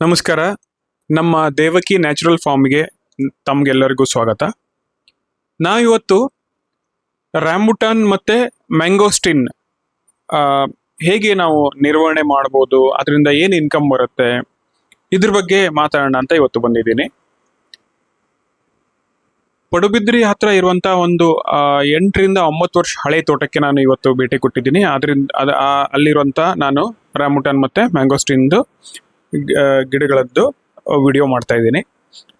ನಮಸ್ಕಾರ. ನಮ್ಮ ದೇವಕಿ ನ್ಯಾಚುರಲ್ ಫಾರ್ಮ್ಗೆ ತಮಗೆಲ್ಲರಿಗೂ ಸ್ವಾಗತ. ನಾವಿವತ್ತು ರ್ಯಾಂಬುಟಾನ್ ಮತ್ತು ಮ್ಯಾಂಗೋಸ್ಟಿನ್ ಹೇಗೆ ನಾವು ನಿರ್ವಹಣೆ ಮಾಡ್ಬೋದು ಅದರಿಂದ ಏನು ಇನ್ಕಮ್ ಬರುತ್ತೆ, ಇದ್ರ ಬಗ್ಗೆ ಮಾತಾಡೋಣ ಅಂತ ಇವತ್ತು ಬಂದಿದ್ದೀನಿ. ಪಡುಬಿದ್ರಿ ಹತ್ರ ಇರುವಂಥ ಒಂದು ಎಂಟರಿಂದ ಒಂಬತ್ತು ವರ್ಷ ಹಳೆ ತೋಟಕ್ಕೆ ನಾನು ಇವತ್ತು ಭೇಟಿ ಕೊಟ್ಟಿದ್ದೀನಿ. ಅದರಿಂದ ಅದು ಅಲ್ಲಿರುವಂತ ನಾನು ರಾಮುಟಾನ್ ಮತ್ತೆ ಮ್ಯಾಂಗೋಸ್ಟಿನ್ದು ಗಿಡಗಳದ್ದು ವಿಡಿಯೋ ಮಾಡ್ತಾ ಇದ್ದೀನಿ.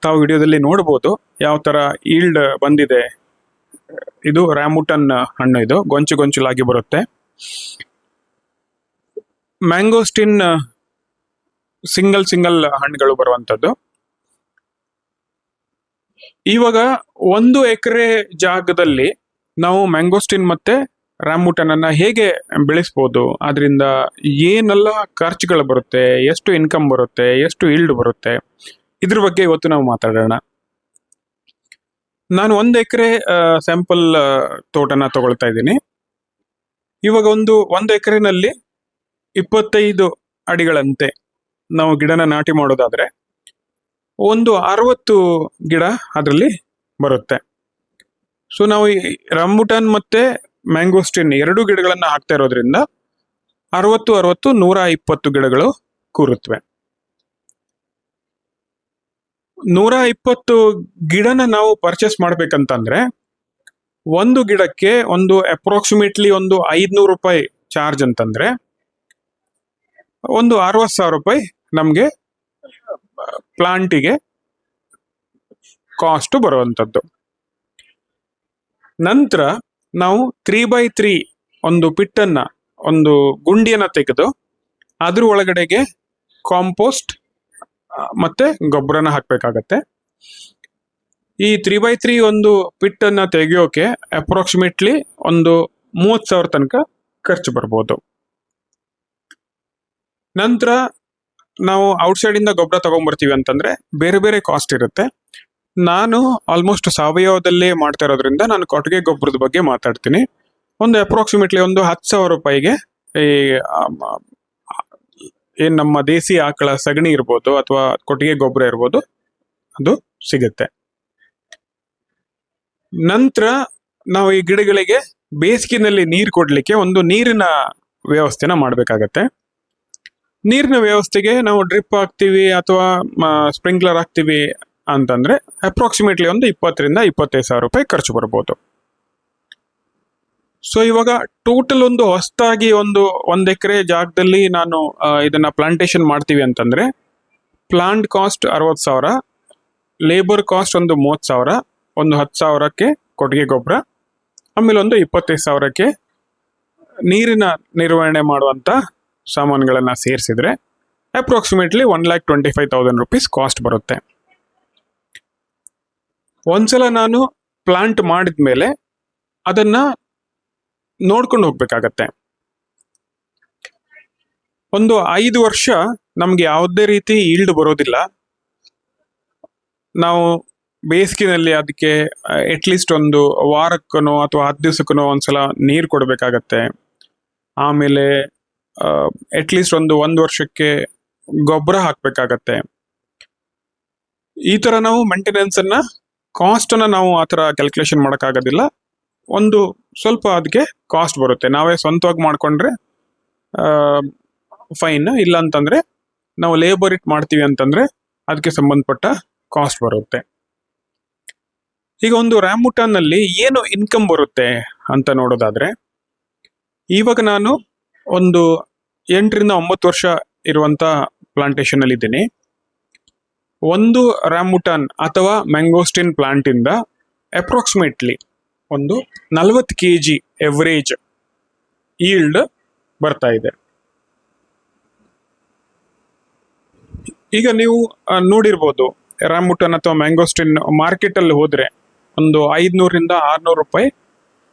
ತಾವು ವಿಡಿಯೋದಲ್ಲಿ ನೋಡ್ಬೋದು ಯಾವ ತರ ಈಲ್ಡ್ ಬಂದಿದೆ. ಇದು ರ್ಯಾಮುಟನ್ ಹಣ್ಣು ಇದು, ಗೊಂಚು ಗೊಂಚಲಾಗಿ ಬರುತ್ತೆ. ಮ್ಯಾಂಗೋಸ್ಟಿನ್ ಸಿಂಗಲ್ ಸಿಂಗಲ್ ಹಣ್ಣುಗಳು ಬರುವಂಥದ್ದು. ಇವಾಗ ಒಂದು ಎಕರೆ ಜಾಗದಲ್ಲಿ ನಾವು ಮ್ಯಾಂಗೋಸ್ಟಿನ್ ಮತ್ತೆ ರಾಮುಟನ್ ಅನ್ನ ಹೇಗೆ ಬೆಳೆಸ್ಬೋದು? ಅದರಿಂದ ಏನೆಲ್ಲ ಖರ್ಚುಗಳು ಬರುತ್ತೆ, ಎಷ್ಟು ಇನ್ಕಮ್ ಬರುತ್ತೆ, ಎಷ್ಟು ಇಲ್ಡ್ ಬರುತ್ತೆ? ಇದ್ರ ಬಗ್ಗೆ ಇವತ್ತು ನಾವು ಮಾತಾಡೋಣ. ನಾನು ಒಂದು ಎಕರೆ ಸ್ಯಾಂಪಲ್ ತೋಟನ ತಗೊಳ್ತಾ ಇದ್ದೀನಿ. ಇವಾಗ ಒಂದು ಒಂದು ಎಕರೆನಲ್ಲಿ ಇಪ್ಪತ್ತೈದು ಅಡಿಗಳಂತೆ ನಾವು ಗಿಡನ ನಾಟಿ ಮಾಡೋದಾದ್ರೆ ಒಂದು ಅರವತ್ತು ಗಿಡ ಅದರಲ್ಲಿ ಬರುತ್ತೆ. ಸೊ ನಾವು ರಂಬುಟಾನ್ ಮತ್ತೆ ಮ್ಯಾಂಗೋಸ್ಟಿನ್ ಎರಡು ಗಿಡಗಳನ್ನ ಹಾಕ್ತಾ ಇರೋದ್ರಿಂದ ಅರವತ್ತು ಅರವತ್ತು, ನೂರ ಇಪ್ಪತ್ತು ಗಿಡಗಳು ಕೂರುತ್ತವೆ ನೂರ ಇಪ್ಪತ್ತು ಗಿಡನ ನಾವು ಪರ್ಚೇಸ್ ಮಾಡ್ಬೇಕಂತಂದ್ರೆ ಒಂದು ಗಿಡಕ್ಕೆ ಒಂದು ಅಪ್ರಾಕ್ಸಿಮೇಟ್ಲಿ ಒಂದು ಐದ್ನೂರು ರೂಪಾಯಿ ಚಾರ್ಜ್ ಅಂತಂದ್ರೆ ಒಂದು ಅರವತ್ತು ಸಾವಿರ ರೂಪಾಯಿ ನಮಗೆ ಪ್ಲಾಂಟಿಗೆ ಕಾಸ್ಟ್ ಬರುವಂಥದ್ದು ನಂತರ ನಾವು ತ್ರೀ ಬೈ ತ್ರೀ ಒಂದು ಪಿಟ್ಟನ್ನ, ಒಂದು ಗುಂಡಿಯನ್ನ ತೆಗೆದು ಅದ್ರ ಒಳಗಡೆಗೆ ಕಾಂಪೋಸ್ಟ್ ಮತ್ತೆ ಗೊಬ್ಬರನ ಹಾಕ್ಬೇಕಾಗತ್ತೆ. ಈ ತ್ರೀ ಬೈ ತ್ರೀ ಒಂದು ಪಿಟ್ಟನ್ನ ತೆಗೆಯೋಕೆ ಅಪ್ರಾಕ್ಸಿಮೇಟ್ಲಿ ಒಂದು ಮೂವತ್ತು ಸಾವಿರ ತನಕ ಖರ್ಚು ಬರ್ಬೋದು. ನಂತರ ನಾವು ಔಟ್ಸೈಡ್ ಇಂದ ಗೊಬ್ಬರ ತಗೊಂಡ್ಬರ್ತೀವಿ ಅಂತಂದ್ರೆ ಬೇರೆ ಬೇರೆ ಕಾಸ್ಟ್ ಇರುತ್ತೆ. ನಾನು ಆಲ್ಮೋಸ್ಟ್ ಸಾವಯವದಲ್ಲೇ ಮಾಡ್ತಾ ಇರೋದ್ರಿಂದ ನಾನು ಕೊಟ್ಟಿಗೆ ಗೊಬ್ಬರದ ಬಗ್ಗೆ ಮಾತಾಡ್ತೀನಿ. ಒಂದು ಅಪ್ರಾಕ್ಸಿಮೇಟ್ಲಿ ಒಂದು ಹತ್ತು ಸಾವಿರ ರೂಪಾಯಿಗೆ ಈ ಏನು ನಮ್ಮ ದೇಸಿ ಆಕಳ ಸಗಣಿ ಇರ್ಬೋದು ಅಥವಾ ಕೊಟ್ಟಿಗೆ ಗೊಬ್ಬರ ಇರ್ಬೋದು ಅದು ಸಿಗುತ್ತೆ. ನಂತರ ನಾವು ಈ ಗಿಡಗಳಿಗೆ ಬೇಸಿಗೆನಲ್ಲಿ ನೀರು ಕೊಡಲಿಕ್ಕೆ ಒಂದು ನೀರಿನ ವ್ಯವಸ್ಥೆನ ಮಾಡಬೇಕಾಗತ್ತೆ. ನೀರಿನ ವ್ಯವಸ್ಥೆಗೆ ನಾವು ಡ್ರಿಪ್ ಹಾಕ್ತೀವಿ ಅಥವಾ ಸ್ಪ್ರಿಂಕ್ಲರ್ ಹಾಕ್ತಿವಿ. ಅಂತಂದ್ರೆ ಅಪ್ರಾಕ್ಸಿಮೇಟ್ಲಿ ಒಂದು ಇಪ್ಪತ್ತರಿಂದ ಇಪ್ಪತ್ತೈದು ಸಾವಿರ ರೂಪಾಯಿ ಖರ್ಚು ಬರ್ಬೋದು. ಸೊ ಇವಾಗ ಟೋಟಲ್ ಒಂದು ಹೊಸದಾಗಿ ಒಂದು ಒಂದು ಎಕರೆ ಜಾಗದಲ್ಲಿ ನಾನು ಇದನ್ನು ಪ್ಲಾಂಟೇಶನ್ ಮಾಡ್ತೀವಿ ಅಂತಂದರೆ ಪ್ಲಾಂಟ್ ಕಾಸ್ಟ್ ಅರವತ್ತು ಸಾವಿರ ಲೇಬರ್ ಕಾಸ್ಟ್ ಒಂದು ಮೂವತ್ತು ಸಾವಿರ, ಒಂದು ಹತ್ತು ಸಾವಿರಕ್ಕೆ ಕೊಟ್ಟಿಗೆ ಗೊಬ್ಬರ, ಆಮೇಲೆ ಒಂದು ಇಪ್ಪತ್ತೈದು ಸಾವಿರಕ್ಕೆ ನೀರಿನ ನಿರ್ವಹಣೆ ಮಾಡುವಂಥ ಸಾಮಾನುಗಳನ್ನು ಸೇರಿಸಿದರೆ approximately one lakh twenty five thousand rupees cost ಬರುತ್ತೆ. ಒಂದ್ಸಲ ನಾನು ಪ್ಲಾಂಟ್ ಮಾಡಿದ ಮೇಲೆ ಅದನ್ನ ನೋಡ್ಕೊಂಡು ಹೋಗ್ಬೇಕಾಗತ್ತೆ. ಒಂದು ಐದು ವರ್ಷ ನಮ್ಗೆ ಯಾವುದೇ ರೀತಿ ಈಲ್ಡ್ ಬರೋದಿಲ್ಲ. ನಾವು ಬೇಸಿಗೆನಲ್ಲಿ ಅದಕ್ಕೆ ಅಟ್ಲೀಸ್ಟ್ ಒಂದು ವಾರಕ್ಕನೋ ಅಥವಾ ಹತ್ತು ದಿವಸಕ್ಕನೋ ಒಂದ್ಸಲ ನೀರು ಕೊಡಬೇಕಾಗತ್ತೆ. ಆಮೇಲೆ ಅಟ್ಲೀಸ್ಟ್ ಒಂದು ಒಂದು ವರ್ಷಕ್ಕೆ ಗೊಬ್ಬರ ಹಾಕಬೇಕಾಗತ್ತೆ. ಈ ಥರ ನಾವು ಮೇಂಟೆನೆನ್ಸ್ ಅನ್ನ ಕಾಸ್ಟ್ ಅನ್ನ ನಾವು ಆ ಥರ ಕ್ಯಾಲ್ಕುಲೇಷನ್ ಮಾಡೋಕ್ಕಾಗೋದಿಲ್ಲ. ಒಂದು ಸ್ವಲ್ಪ ಅದಕ್ಕೆ ಕಾಸ್ಟ್ ಬರುತ್ತೆ. ನಾವೇ ಸ್ವಂತವಾಗಿ ಮಾಡ್ಕೊಂಡ್ರೆ ಫೈನ್ ಇಲ್ಲ ಅಂತಂದ್ರೆ ನಾವು ಲೇಬರ್ ಇಟ್ ಮಾಡ್ತೀವಿ ಅಂತಂದ್ರೆ ಅದಕ್ಕೆ ಸಂಬಂಧಪಟ್ಟ ಕಾಸ್ಟ್ ಬರುತ್ತೆ. ಈಗ ಒಂದು ರ್ಯಾಮುಟಾನ್ನಲ್ಲಿ ಏನು ಇನ್ಕಮ್ ಬರುತ್ತೆ ಅಂತ ನೋಡೋದಾದ್ರೆ, ಇವಾಗ ನಾನು ಒಂದು ಎಂಟರಿಂದ ಒಂಬತ್ತು ವರ್ಷ ಅಲ್ಲಿ ಇದ್ದೀನಿ ಒಂದು ರಾಮುಟನ್ ಅಥವಾ ಮ್ಯಾಂಗೋಸ್ಟಿನ್ ಪ್ಲಾಂಟ್ ಇಂದ ಅಪ್ರಾಕ್ಸಿಮೇಟ್ಲಿ ಒಂದು ನಲವತ್ತು ಕೆ ಜಿ ಎವರೇಜ್ ಈಲ್ಡ್ ಬರ್ತಾ ಇದೆ. ಈಗ ನೀವು ನೋಡಿರ್ಬೋದು ರ್ಯಾಮುಟನ್ ಅಥವಾ ಮ್ಯಾಂಗೋಸ್ಟಿನ್ ಮಾರ್ಕೆಟ್ ಅಲ್ಲಿ ಹೋದ್ರೆ ಒಂದು ಐದ್ನೂರಿಂದ ಆರುನೂರು ರೂಪಾಯಿ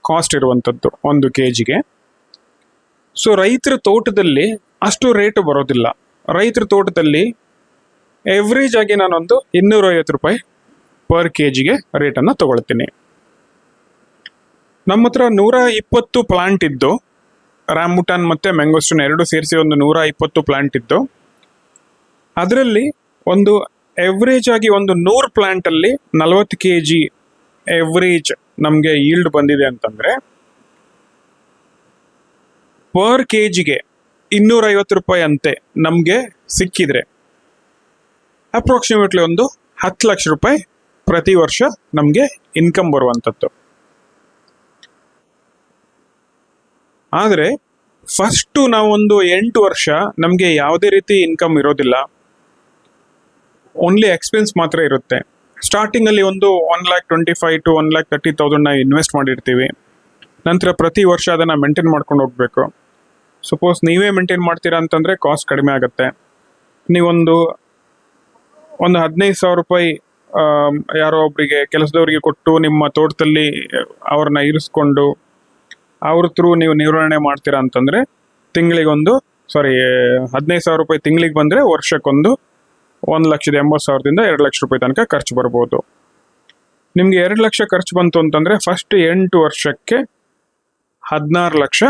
ಕಾಸ್ಟ್ ಇರುವಂತದ್ದು ಒಂದು ಕೆ ಜಿಗೆ ಸೊ ರೈತರ ತೋಟದಲ್ಲಿ ಅಷ್ಟು ರೇಟ್ ಬರೋದಿಲ್ಲ. ರೈತರ ತೋಟದಲ್ಲಿ ಎವ್ರೇಜ್ ಆಗಿ ನಾನೊಂದು ಇನ್ನೂರೈವತ್ತು ರೂಪಾಯಿ ಪರ್ ಕೆ ಜಿಗೆ ರೇಟನ್ನು ತಗೊಳ್ತೀನಿ. ನಮ್ಮ ಹತ್ರ ನೂರ ಇಪ್ಪತ್ತು ಪ್ಲಾಂಟ್ ಇದ್ದು ರ್ಯಾಮುಟಾನ್ ಮತ್ತೆ ಮ್ಯಾಂಗೋಸ್ಟೋನ್ ಎರಡು ಸೇರಿಸಿ ಒಂದು ನೂರ ಇಪ್ಪತ್ತು ಪ್ಲಾಂಟ್ ಇದ್ದು, ಅದರಲ್ಲಿ ಒಂದು ಎವ್ರೇಜ್ ಆಗಿ ಒಂದು ನೂರು ಪ್ಲಾಂಟ್ ಅಲ್ಲಿ ನಲವತ್ತು ಕೆ ಜಿ ಎವ್ರೇಜ್ ನಮಗೆ ಈಲ್ಡ್ ಬಂದಿದೆ ಅಂತಂದ್ರೆ ಪರ್ ಕೆ ಜಿಗೆ ಇನ್ನೂರೈವತ್ತು ರೂಪಾಯಿ ಅಂತೆ ನಮಗೆ ಸಿಕ್ಕಿದ್ರೆ ಅಪ್ರಾಕ್ಸಿಮೇಟ್ಲಿ ಒಂದು ಹತ್ತು ಲಕ್ಷ ರೂಪಾಯಿ ಪ್ರತಿ ವರ್ಷ ನಮಗೆ ಇನ್ಕಮ್ ಬರುವಂಥದ್ದು. ಆದರೆ ಫಸ್ಟು ನಾವೊಂದು ಎಂಟು ವರ್ಷ ನಮಗೆ ಯಾವುದೇ ರೀತಿ ಇನ್ಕಮ್ ಇರೋದಿಲ್ಲ. ಓನ್ಲಿ ಎಕ್ಸ್ಪೆನ್ಸ್ ಮಾತ್ರ ಇರುತ್ತೆ. ಸ್ಟಾರ್ಟಿಂಗಲ್ಲಿ ಒಂದು one lakh twenty five to one lakh thirty ತೌಸಂಡ್ನ invest ಮಾಡಿರ್ತೀವಿ. ನಂತರ ಪ್ರತಿ ವರ್ಷ ಅದನ್ನು ಮೇಂಟೈನ್ ಮಾಡ್ಕೊಂಡು ಹೋಗಬೇಕು. ಸಪೋಸ್ ನೀವೇ ಮೇಂಟೈನ್ ಮಾಡ್ತೀರಾ ಅಂತಂದರೆ ಕಾಸ್ಟ್ ಕಡಿಮೆ ಆಗುತ್ತೆ. ನೀವೊಂದು ಒಂದು ಹದಿನೈದು ಸಾವಿರ ರೂಪಾಯಿ ಯಾರೋ ಒಬ್ಬರಿಗೆ ಕೆಲಸದವರಿಗೆ ಕೊಟ್ಟು ನಿಮ್ಮ ತೋಟದಲ್ಲಿ ಅವ್ರನ್ನ ಇರಿಸ್ಕೊಂಡು ಅವ್ರ ಥ್ರೂ ನೀವು ನಿರ್ವಹಣೆ ಮಾಡ್ತೀರಾ ಅಂತಂದರೆ ತಿಂಗಳಿಗೊಂದು ಸಾರಿ ಹದಿನೈದು ಸಾವಿರ ರೂಪಾಯಿ ತಿಂಗಳಿಗೆ ಬಂದರೆ ವರ್ಷಕ್ಕೊಂದು ಒಂದು ಲಕ್ಷದ ಎಂಬತ್ತು ಸಾವಿರದಿಂದ ಎರಡು ಲಕ್ಷ ರೂಪಾಯಿ ತನಕ ಖರ್ಚು ಬರ್ಬೋದು. ನಿಮಗೆ ಎರಡು ಲಕ್ಷ ಖರ್ಚು ಬಂತು ಅಂತಂದರೆ ಫಸ್ಟ್ ಎಂಟು ವರ್ಷಕ್ಕೆ ಹದಿನಾರು ಲಕ್ಷ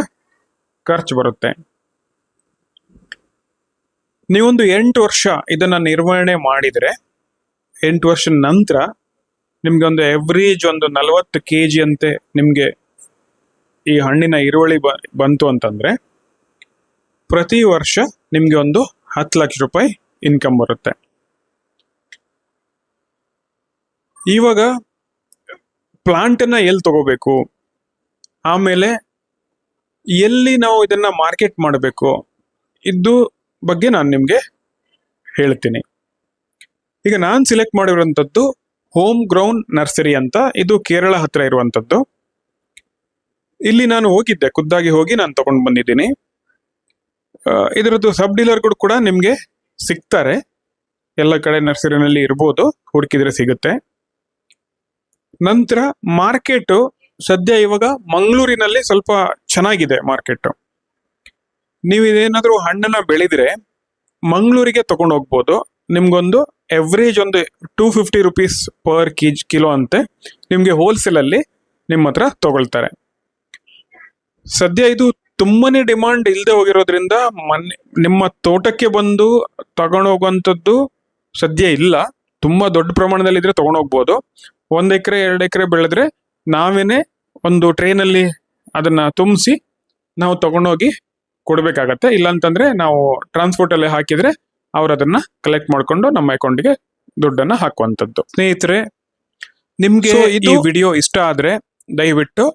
ಖರ್ಚು ಬರುತ್ತೆ. ನೀವೊಂದು ಎಂಟು ವರ್ಷ ಇದನ್ನ ನಿರ್ವಹಣೆ ಮಾಡಿದರೆ, ಎಂಟು ವರ್ಷ ನಂತರ ನಿಮ್ಗೆ ಒಂದು ಎವ್ರೇಜ್ ಒಂದು ನಲವತ್ತು ಕೆ ಜಿ ಅಂತೆ ನಿಮಗೆ ಈ ಹಣ್ಣಿನ ಇರುವಳಿ ಬಂತು ಅಂತಂದ್ರೆ ಪ್ರತಿ ವರ್ಷ ನಿಮ್ಗೆ ಒಂದು ಹತ್ತು ಲಕ್ಷ ರೂಪಾಯಿ ಇನ್ಕಮ್ ಬರುತ್ತೆ. ಇವಾಗ ಪ್ಲಾಂಟನ್ನ ಎಲ್ಲಿ ತಗೋಬೇಕು? ಆಮೇಲೆ ಎಲ್ಲಿ ನಾವು ಇದನ್ನ ಮಾರ್ಕೆಟ್ ಮಾಡಬೇಕು? ಇದು ಬಗ್ಗೆ ನಾನು ನಿಮಗೆ ಹೇಳ್ತೀನಿ. ಈಗ ನಾನು ಸಿಲೆಕ್ಟ್ ಮಾಡಿರುವಂಥದ್ದು ಹೋಮ್ ಗ್ರೌಂಡ್ ನರ್ಸರಿ ಅಂತ ಇದು ಕೇರಳ ಹತ್ರ ಇರುವಂಥದ್ದು ಇಲ್ಲಿ ನಾನು ಹೋಗಿದ್ದೆ, ಖುದ್ದಾಗಿ ಹೋಗಿ ನಾನು ತಗೊಂಡು ಬಂದಿದ್ದೀನಿ. ಇದರದ್ದು ಸಬ್ ಡೀಲರ್ಗಳು ಕೂಡ ನಿಮಗೆ ಸಿಗ್ತಾರೆ. ಎಲ್ಲ ಕಡೆ ನರ್ಸರಿನಲ್ಲಿ ಇರ್ಬೋದು, ಹುಡುಕಿದ್ರೆ ಸಿಗುತ್ತೆ. ನಂತರ ಮಾರ್ಕೆಟು ಸದ್ಯ ಇವಾಗ ಮಂಗಳೂರಿನಲ್ಲಿ ಸ್ವಲ್ಪ ಚೆನ್ನಾಗಿದೆ ಮಾರ್ಕೆಟ್ ನೀವು ಇದೇನಾದ್ರೂ ಹಣ್ಣನ್ನ ಬೆಳೆದ್ರೆ ಮಂಗಳೂರಿಗೆ ತಗೊಂಡು ಹೋಗ್ಬೋದು. ನಿಮ್ಗೊಂದು ಎವ್ರೇಜ್ ಒಂದು two fifty rupees per KG kilo ಅಂತೆ ನಿಮಗೆ ಹೋಲ್ಸೇಲಲ್ಲಿ ನಿಮ್ಮ ಹತ್ರ ತಗೊಳ್ತಾರೆ. ಸದ್ಯ ಇದು ತುಂಬಾನೇ ಡಿಮಾಂಡ್ ಇಲ್ಲದೆ ಹೋಗಿರೋದ್ರಿಂದ ಮೊನ್ನೆ ನಿಮ್ಮ ತೋಟಕ್ಕೆ ಬಂದು ತಗೊಂಡೋಗುವಂಥದ್ದು ಸದ್ಯ ಇಲ್ಲ. ತುಂಬಾ ದೊಡ್ಡ ಪ್ರಮಾಣದಲ್ಲಿ ಇದ್ರೆ ತಗೊಂಡೋಗ್ಬೋದು ಒಂದು ಎಕರೆ, ಎರಡು ಎಕರೆ ಬೆಳೆದ್ರೆ ನಾವೇನೆ ಒಂದು ಟ್ರೈನಲ್ಲಿ ಅದನ್ನ ತುಂಬಿಸಿ ನಾವು ತಗೊಂಡೋಗಿ ಕೊಡ್ಬೇಕಾಗತ್ತೆ. ಇಲ್ಲಾಂತಂದ್ರೆ ನಾವು ಟ್ರಾನ್ಸ್ಪೋರ್ಟ್ ಅಲ್ಲಿ ಹಾಕಿದ್ರೆ ಅವ್ರು ಅದನ್ನ ಕಲೆಕ್ಟ್ ಮಾಡ್ಕೊಂಡು ನಮ್ಮ ಅಕೌಂಟ್ಗೆ ದುಡ್ಡನ್ನ ಹಾಕುವಂಥದ್ದು. ಸ್ನೇಹಿತರೆ ನಿಮ್ಗೆ ಈ ವಿಡಿಯೋ ಇಷ್ಟ ಆದ್ರೆ ದಯವಿಟ್ಟು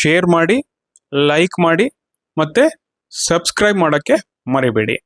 ಶೇರ್ ಮಾಡಿ ಲೈಕ್ ಮಾಡಿ ಮತ್ತೆ ಸಬ್ಸ್ಕ್ರೈಬ್ ಮಾಡೋಕ್ಕೆ ಮರಿಬೇಡಿ.